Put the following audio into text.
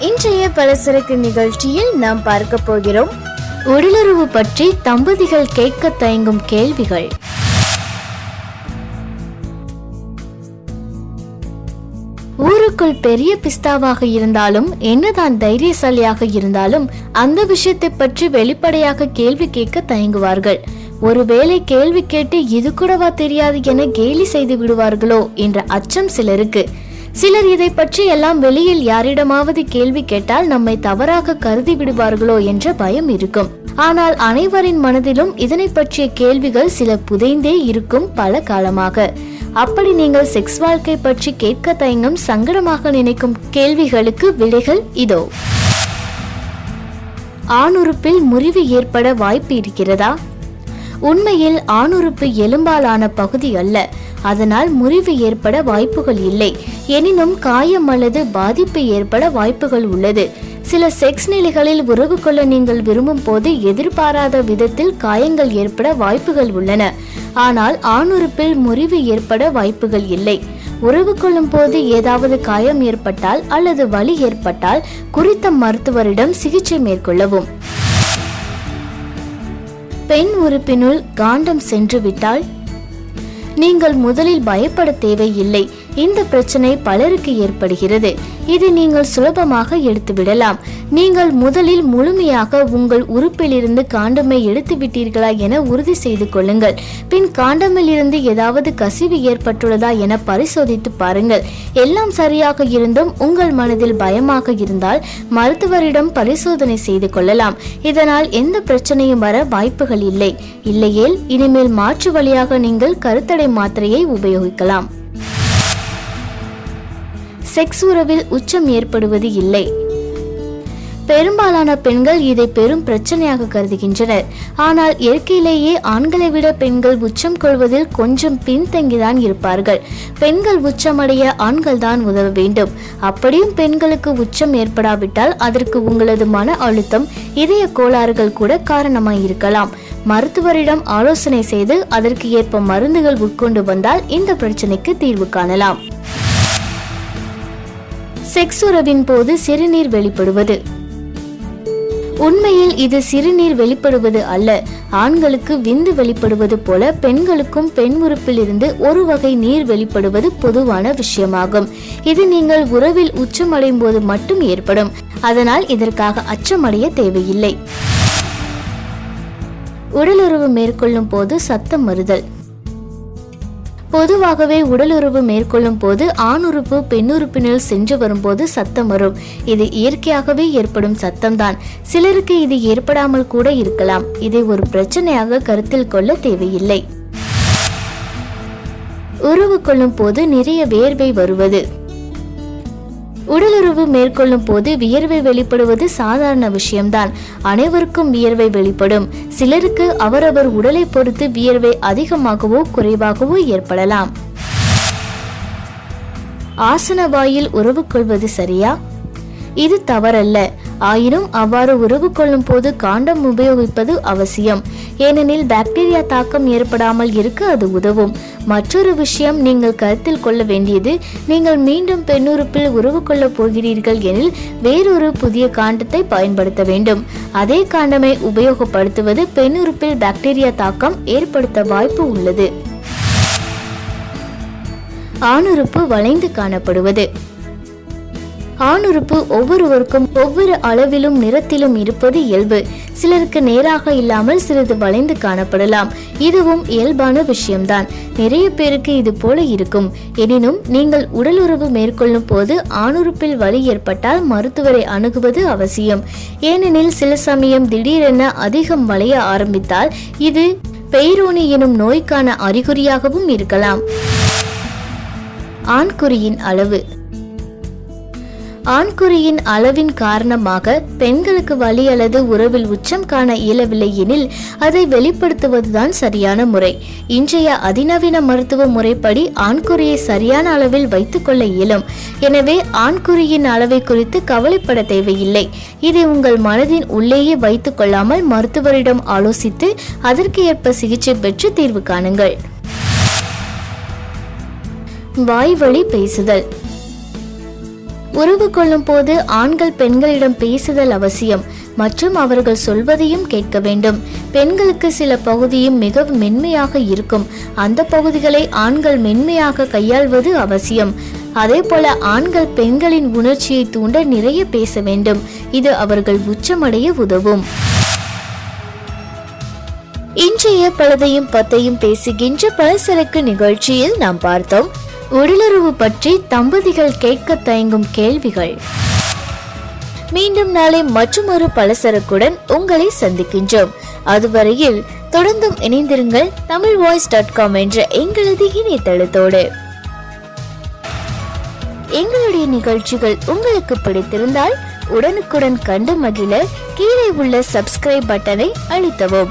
இன்றைய பலசரக்கு நிகழ்ச்சியில் நாம் பார்க்க போகிறோம். உடலுறவு பற்றி தம்பதிகள் கேட்க தயங்கும் கேள்விகள். ஊருக்குள் பெரிய பிஸ்தாவாக இருந்தாலும் என்னதான் தைரியசாலியாக இருந்தாலும் அந்த விஷயத்தை பற்றி வெளிப்படையாக கேள்வி கேட்க தயங்குவார்கள். ஒருவேளை கேள்வி கேட்டு இது கூடவா தெரியாது என கேலி செய்து விடுவார்களோ என்ற அச்சம் சிலருக்கு. சிலர் இதை பற்றி எல்லாம் வெளியில் யாரிடமாவது கேள்வி கேட்டால் நம்மை தவறாக கருதி விடுவார்களோ என்ற பயம் இருக்கும். ஆனால் அனைவரின் மனதிலும் இதனை பற்றிய கேள்விகள் சில புதைந்தே இருக்கும் பல காலமாக. அப்படி நீங்கள் செக்ஸ் வாழ்க்கை பற்றி கேட்க தயங்கும் சங்கடமாக நினைக்கும் கேள்விகளுக்கு விடைகள் இதோ. ஆணுறுப்பில் முறிவு ஏற்பட வாய்ப்பு இருக்கிறதா? உண்மையில் ஆணுறுப்பு எலும்பாலான பகுதி அல்ல. அதனால் முறிவு ஏற்பட வாய்ப்புகள் இல்லை. எனினும் காயம் அல்லது பாதிப்பு ஏற்பட வாய்ப்புகள் உள்ளது. சில செக்ஸ் நிலைகளில் உறவு கொள்ள நீங்கள் விரும்பும் போது எதிர்பாராத விதத்தில் காயங்கள் ஏற்பட வாய்ப்புகள் உள்ளன. ஆனால் ஆணுறுப்பில் முறிவு ஏற்பட வாய்ப்புகள் இல்லை. உறவு கொள்ளும் போது ஏதாவது காயம் ஏற்பட்டால் அல்லது வலி ஏற்பட்டால் குறித்த மருத்துவரிடம் சிகிச்சை மேற்கொள்ளவும். பெண் உறுப்பினுள் காண்டம் சென்று விட்டால் நீங்கள் முதலில் பயப்பட தேவையில்லை. இந்த பிரச்சனை பலருக்கு ஏற்படுகிறது. இது நீங்கள் சுலபமாக எடுத்துவிடலாம். நீங்கள் முதலில் முழுமையாக உங்கள் உறுப்பிலிருந்து காண்டமை எடுத்து விட்டீர்களா என உறுதி செய்து கொள்ளுங்கள். பின் காண்டமிலிருந்து ஏதாவது கசிவு ஏற்பட்டுள்ளதா என பரிசோதித்து பாருங்கள். எல்லாம் சரியாக இருந்தும் உங்கள் மனதில் பயமாக இருந்தால் மருத்துவரிடம் பரிசோதனை செய்து கொள்ளலாம். இதனால் எந்த பிரச்சனையும் வர வாய்ப்புகள் இல்லை. இல்லையேல் இனிமேல் மாற்று வழியாக நீங்கள் கருத்தடை மாத்திரையை உபயோகிக்கலாம். செக்ஸ் உறவில் உச்சம் ஏற்படுவது இல்லை. பெரும்பாலான பெண்கள் இதை பெரும் பிரச்சனையாக கருதுகின்றனர். ஆனால் இயற்கையிலேயே ஆண்களை விட பெண்கள் உச்சம் கொள்வதில் கொஞ்சம் பின்தங்கிதான் இருப்பார்கள். பெண்கள் உச்சமடைய ஆண்கள் தான் உதவ வேண்டும். அப்படியும் பெண்களுக்கு உச்சம் ஏற்படாவிட்டால் அதற்கு உங்களது மன அழுத்தம் இதய கோளாறுகள் கூட காரணமாய் இருக்கலாம். மருத்துவரிடம் ஆலோசனை செய்து அதற்கு ஏற்ப மருந்துகள் உட்கொண்டு வந்தால் இந்த பிரச்சனைக்கு தீர்வு காணலாம். செக்ஸ் உறவின் போது சிறுநீர் வெளிப்படுவது. உண்மையில் இது சிறுநீர் வெளிப்படுவது அல்ல. ஆண்களுக்கு விந்து வெளிப்படுவது போல பெண்களுக்கும் பெண் உறுப்பில் இருந்து ஒரு வகை நீர் வெளிப்படுவது பொதுவான விஷயமாகும். இது நீங்கள் உறவில் உச்சமடையும் போது மட்டும் ஏற்படும். அதனால் இதற்காக அச்சமடைய தேவையில்லை. உடலுறவு மேற்கொள்ளும் போது சத்தம் மறுதல். பொதுவாகவே உடலுறவு மேற்கொள்ளும் போது ஆணுறுப்பு பெண்ணுறுப்பினில் சென்று வரும்போது சத்தம் வரும். இது இயற்கையாகவே ஏற்படும் சத்தம்தான். சிலருக்கு இது ஏற்படாமல் கூட இருக்கலாம். இதை ஒரு பிரச்சனையாக கருத்தில் கொள்ள தேவையில்லை. உறவு கொள்ளும் போது நிறைய வேர்வை வருவது. உடலுறவு மேற்கொள்ளும் போது வியர்வை வெளிப்படுவது சாதாரண விஷயம்தான். அனைவருக்கும் வியர்வை வெளிப்படும். சிலருக்கு அவரவர் உடலை பொறுத்து வியர்வை அதிகமாகவோ குறைவாகவோ ஏற்படலாம். ஆசன வாயில் உறவு கொள்வது சரியா? இது தவறல்ல. ஆயினும் அவ்வாறு உறவு கொள்ளும் போது காண்டம் உபயோகிப்பது அவசியம். ஏனெனில் பாக்டீரியா தாக்கம் ஏற்படாமல் இருக்க அது உதவும். மற்றொரு விஷயம் நீங்கள் கருத்தில் கொள்ள வேண்டியது நீங்கள் மீண்டும் பெண்ணுறுப்பில் உறவு கொள்ளப் போகிறீர்கள் எனில் வேறொரு புதிய காண்டத்தை பயன்படுத்த வேண்டும். அதே காண்டமை உபயோகப்படுத்துவது பெண்ணுறுப்பில் பாக்டீரியா தாக்கம் ஏற்படுத்த வாய்ப்பு உள்ளது. ஆணுறுப்பு வளைந்து காணப்படுவது. ஆணுறுப்பு ஒவ்வொருவருக்கும் ஒவ்வொரு அளவிலும் நிறத்திலும் இருப்பது இயல்பு. சிலருக்கு நேராக இல்லாமல் சிறிது வளைந்து காணப்படலாம். இதுவும் இயல்பான விஷயம்தான். நிறைய பேருக்கு இது போல இருக்கும். எனினும் நீங்கள் உடலுறவு மேற்கொள்ளும் போது ஆணுறுப்பில் வலி ஏற்பட்டால் மருத்துவரை அணுகுவது அவசியம். ஏனெனில் சில சமயம் திடீரென அதிகம் வளைய ஆரம்பித்தால் இது பெய்ரோனி எனும் நோய்க்கான அறிகுறியாகவும் இருக்கலாம். ஆண்குறியின் அளவு. ஆண்குறியின் அளவின் காரணமாக பெண்களுக்கு வலி அல்லது உறவில் உச்சம் காண இயலவில்லை எனில் அதை வெளிப்படுத்துவதுதான் சரியான முறை. இன்றைய அதிநவீன மருத்துவ முறைப்படி ஆண்குறியை சரியான அளவில் வைத்துக்கொள்ள இயலும். எனவே ஆண்குறியின் அளவை குறித்து கவலைப்பட தேவையில்லை. இதை உங்கள் மனதின் உள்ளேயே வைத்துக் கொள்ளாமல் மருத்துவரிடம் ஆலோசித்து அதற்கு ஏற்ப சிகிச்சை பெற்று தீர்வு காணுங்கள். வாய்வழி பேசுதல். உறவு கொள்ளும் போது ஆண்கள் பெண்களிடம் பேசுதல் அவசியம் மற்றும் அவர்கள் சொல்வதையும் கேட்க வேண்டும். பெண்களுக்கு சில பகுதியும் மிகவும் மென்மையாக இருக்கும். அந்த பகுதிகளை ஆண்கள் மென்மையாக கையாள்வது அவசியம். அதே போல ஆண்கள் பெண்களின் உணர்ச்சியை தூண்ட நிறைய பேச வேண்டும். இது அவர்கள் உச்சமடைய உதவும். இன்றைய பழுதையும் பத்தையும் பேசுகின்ற பலசரக்கு நிகழ்ச்சியில் நாம் பார்த்தோம். உடலுறவு பற்றி தம்பதிகள் கேட்க தயங்கும் கேள்விகள். மீண்டும் நாளை மற்றொரு பலசரக்குடன் உங்களை சந்திக்கின்றோம். அதுவரையில் தொடர்ந்தும் இணைந்திருங்கள் தமிழ் வாய்ஸ் டாட் காம் என்ற எங்களது இணையதளத்தோடு. எங்களுடைய நிகழ்ச்சிகள் உங்களுக்கு பிடித்திருந்தால் உடனுக்குடன் கண்டு மகிழ கீழே உள்ள சப்ஸ்கிரைப் பட்டனை அழுத்தவும்.